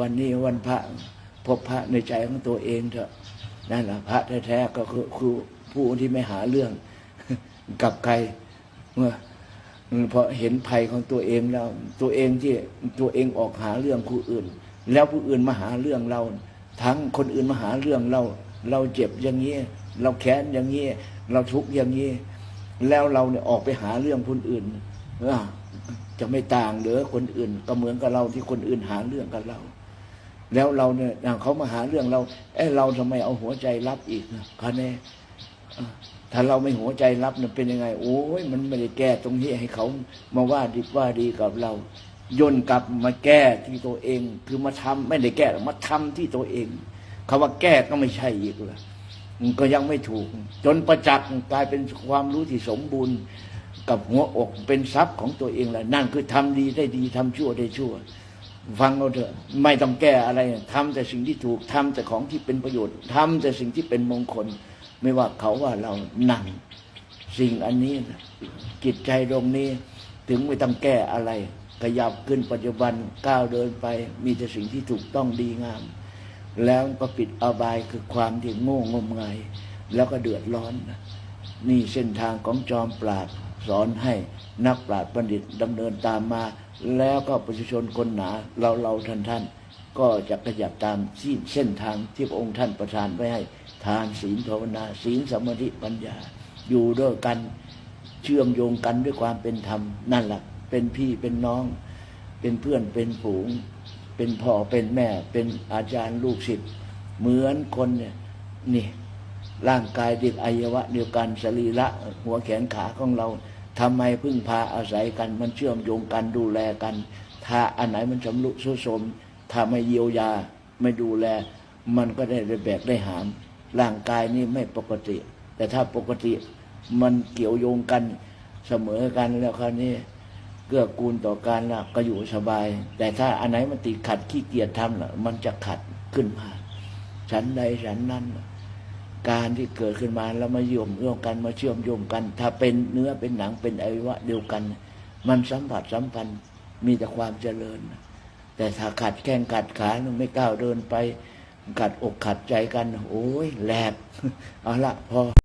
วันนี้วันพระพบพระในใจของตัวเองเถอะนั่นแหละพระแท้ๆก็คือคือผู้ที่ไม่หาเรื่องกับใครเมื่อพอเห็นภัยของตัวเองแล้ว ตัวเองที่ตัวเองออกหาเรื่องผู้อื่น แล้วผู้อื่นมาหาเรื่องเรา ทั้งคนอื่นมาหาเรื่องเรา เราเจ็บอย่างนี้ เราแค้นอย่างนี้ เราทุกข์อย่างนี้ แล้วเราเนี่ยออกไปหาเรื่องคนอื่นจะไม่ต่างเหรือคนอื่นก็เหมือนกับเราที่คนอื่นหาเรื่องกับเรา แล้วเราเนี่ยอย่างเขามาหาเรื่องเราเอ้เราทำไมเอาหัวใจรับอีกคะแนนอะถ้าเราไม่หัวใจรับเนี่ยเป็นยังไง โอ้ยมันไม่ได้แก้ตรงนี้ให้เขามาว่าดีว่าดีกับเราย่นกลับมาแก้ที่ตัวเอง คือมาทำไม่ได้แก้มาทำที่ตัวเองคำว่าแก้ก็ไม่ใช่อีกละมันก็ยังไม่ถูก จนประจักษ์กลายเป็นความรู้ที่สมบูรณ์ กับหัวอกเป็นทรัพย์ของตัวเองแหละนั่นคือทำดีได้ดีทำชั่วได้ชั่ว ฟังเราเถอะไม่ต้องแก้อะไรทำแต่สิ่งที่ถูกทำแต่ของที่เป็นประโยชน์ทำแต่สิ่งที่เป็นมงคล ไม่ว่าเขาว่าเรานั่นสิ่งอันนี้นะจิตใจตรงนี้ถึงไม่ต้องแก้อะไร ขยับขึ้นปัจจุบันก้าวเดินไป มีแต่สิ่งที่ถูกต้องดีงาม แล้วก็ปิดอบายคือความที่โง่งมงาย แล้วก็เดือดร้อนนะนี่เส้นทางของจอมปราด สอนให้นักปราชญ์บัณฑิตดำเนินตามมา แล้วก็ประชาชนคนหนาเราเราท่านท่านก็จะขยับตามเส้นทางที่พระองค์ท่านประทานไว้ให้ ทานศีลภาวนา ศีลสมาธิปัญญา อยู่ด้วยกันเชื่อมโยงกันด้วยความเป็นธรรม นั่นแหละเป็นพี่เป็นน้อง เป็นเพื่อนเป็นฝูง เป็นพ่อเป็นแม่ เป็นอาจารย์ลูกศิษย์เหมือนคนเนี่ยนี่ร่างกายเด็กอวัยวะเดียวกันสรีระหัวแขนขาของเรา ทำไมพึ่งพาอาศัยกัน มันเชื่อมโยงกันดูแลกัน ถ้าอันไหนมันสำลุกสุโสมถ้าไม่เยียวยาไม่ดูแล มันก็ได้แบกได้หาม ร่างกายนี่ไม่ปกติ แต่ถ้าปกติมันเกี่ยวโยงกันเสมอกันแล้วคราวนี้เกื้อกูลต่อการละก็อยู่สบาย แต่ถ้าอันไหนมันติดขัดขี้เกียจทำละมันจะขัดขึ้นมาฉันใดฉันนั้นนะ การที่เกิดขึ้นมาแล้วมาโยมร่วมกันมาเชื่อมโยงกัน ถ้าเป็นเนื้อเป็นหนังเป็นอวัยวะเดียวกัน มันสัมผัสสัมพันธ์มีแต่ความเจริญ แต่ถ้าขัดแข้งขัดขาไม่ก้าวเดินไปขัดอกขัดใจกัน โอ้ยแหลกเอาละพอ